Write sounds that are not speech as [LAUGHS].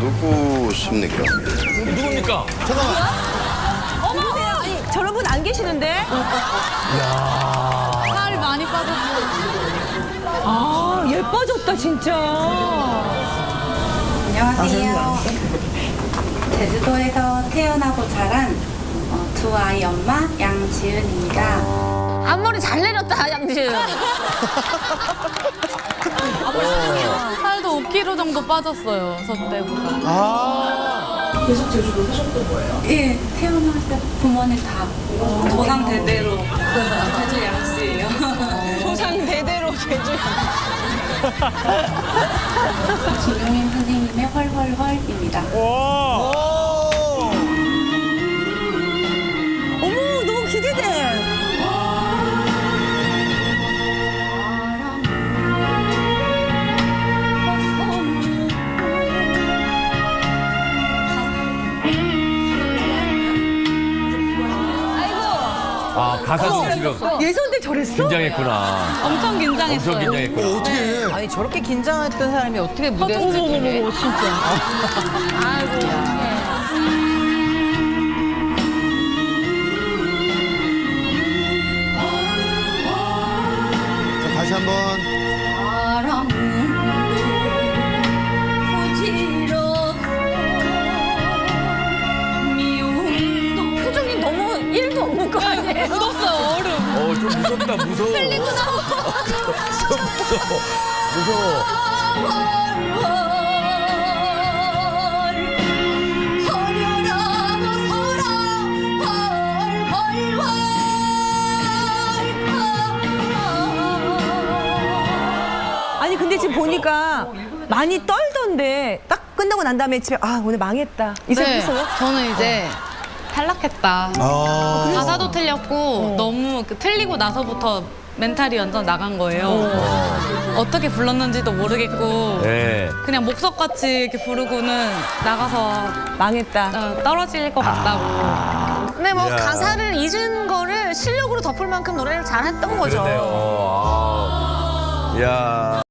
누구십니까? 누굽니까? 누구세요? 아니, 저런 분 안 계시는데? 살이 많이 빠졌어요. 아, 예뻐졌다, 진짜. 안녕하세요. 제주도에서 태어나고 자란 어, 두 아이 엄마 양지은입니다. 앞머리 잘 내렸다 양지은. [LAUGHS] 살도 5kg 정도 빠졌어요. 저 때보다. 예, 태어날 때 부모님 다 도상 대대로 제주 양씨예요. 조상 [LAUGHS] 대대로 제주. 김용인 선생님의 헐헐헐 아 가사도 지금 예선대 저랬어? 긴장했구나. 엄청 긴장했어요. 엄청 긴장했구나. 어떻게 해? 아니 저렇게 긴장했던 사람이 어떻게 무대에 서지? 어머, 진짜. 자, 다시 한번. 좀 무섭다 무서워. 무서워 무서워 무서워. 아니, 근데 지금 보니까 많이 떨던데 딱 끝나고 난 다음에 집에 아, 오늘 망했다. 이 생각 네, 했어요? 저는 이제 탈락했다. 아. 가사도 틀렸고 너무 그 틀리고 나서부터 멘탈이 완전 나간 거예요. 어. 떻게 불렀는지도 모르겠고 네. 그냥 목석같이 이렇게 부르고는 나가서 망했다. 어, 떨어질 것 같다고. 근데 뭐 야. 가사를 잊은 거를 실력으로 덮을 만큼 노래를 잘했던 거죠. 그러네요. 아. 야.